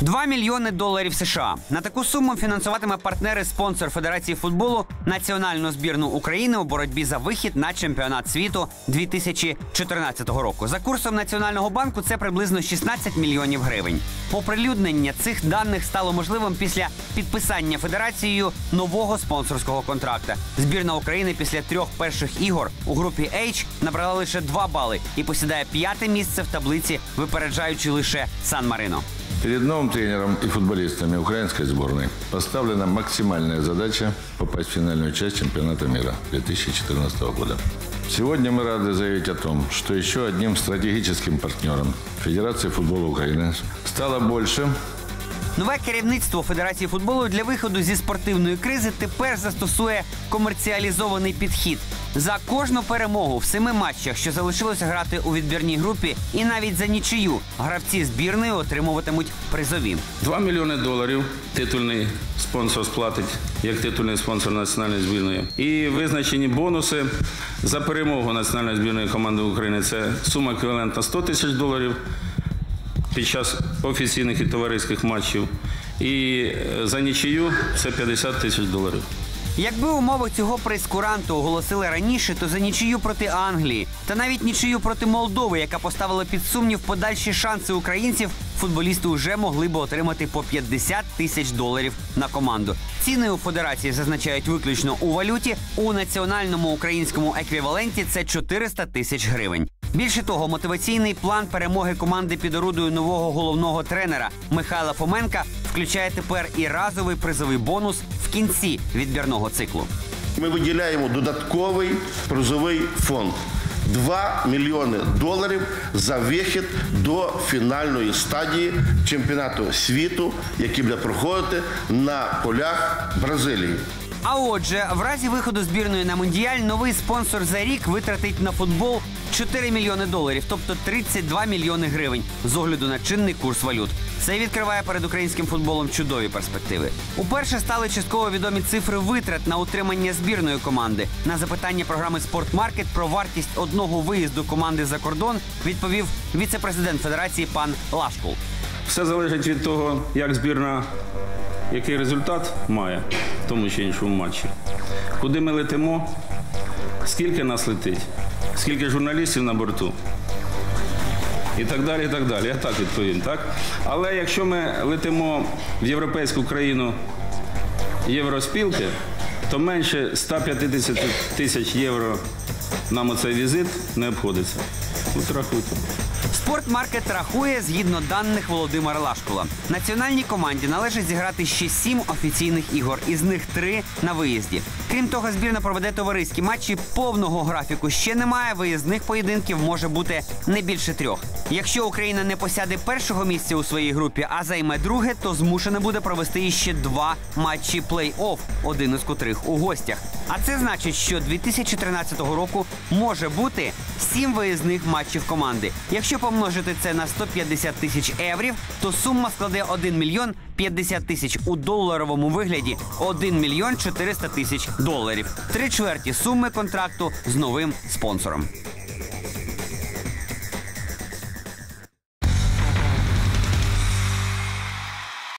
2 мільйони доларів США. На таку суму фінансуватиме партнери спонсор Федерації футболу національну збірну України у боротьбі за вихід на чемпіонат світу 2014 року. За курсом Національного банку це приблизно 16 мільйонів гривень. Оприлюднення цих даних стало можливим після підписання федерацією нового спонсорського контракта. Збірна України після трьох перших ігор у групі H набрала лише 2 бали і посідає п'яте місце в таблиці, випереджаючи лише Сан Марино. Перед новым тренером и футболистами украинской сборной поставлена максимальная задача попасть в финальную часть чемпионата мира 2014 года. Сегодня мы рады заявить о том, что еще одним стратегическим партнером Федерации футбола Украины стало больше Нове керівництво Федерації футболу для виходу зі спортивної кризи тепер застосує комерціалізований підхід. За кожну перемогу в семи матчах, що залишилося грати у відбірній групі, і навіть за нічию гравці збірної отримуватимуть призові. 2 мільйони доларів титульний спонсор сплатить як титульний спонсор національної збірної. І визначені бонуси за перемогу національної збірної команди України. Це сума еквівалентна 100 тисяч доларів під час офіційних і товариських матчів. І е, за нічию це 50 тисяч доларів. Якби умови цього прескуранту оголосили раніше, то за нічию проти Англії та навіть нічию проти Молдови, яка поставила під сумнів подальші шанси українців, футболісти вже могли би отримати по 50 тисяч доларів на команду. Ціни у федерації зазначають виключно у валюті. У національному українському еквіваленті це 400 тисяч гривень. Більше того, мотиваційний план перемоги команди під орудою нового головного тренера Михайла Фоменка включає тепер і разовий призовий бонус в кінці відбірного циклу. Ми виділяємо додатковий призовий фонд. 2 мільйони доларів за вихід до фінальної стадії чемпіонату світу, який буде проходити на полях Бразилії. А отже, в разі виходу збірної на мундіаль новий спонсор за рік витратить на футбол 4 мільйони доларів, тобто 32 мільйони гривень з огляду на чинний курс валют. Це відкриває перед українським футболом чудові перспективи. Уперше стали частково відомі цифри витрат на утримання збірної команди. На запитання програми Спортмаркет про вартість одного виїзду команди за кордон відповів віце-президент федерації пан Лашкул. Все залежить від того, як збірна, який результат має в тому чи іншому матчі. Куди ми летимо, скільки нас летить, скільки журналістів на борту. І так далі, і так далі. Я так відповім, так? Але якщо ми летимо в європейську країну євроспілки, то менше 150 тисяч євро нам оцей візит не обходиться. От рахуйте. Спортмаркет рахує згідно даних Володимира Лашкула. Національній команді належить зіграти ще сім офіційних ігор, із них три на виїзді. Крім того, збірна проведе товариські матчі повного графіку. Ще немає. Виїзних поєдинків може бути не більше трьох. Якщо Україна не посяде першого місця у своїй групі, а займе друге, то змушена буде провести іще два матчі плей-офф, один із котрих у гостях. А це значить, що 2013 року може бути сім виїзних матчів команди. Якщо помножити це на 150 тисяч еврів, то сума складе 1 мільйон 50 тисяч у доларовому вигляді 1 мільйон 400 тисяч доларів. Три чверті суми контракту з новим спонсором.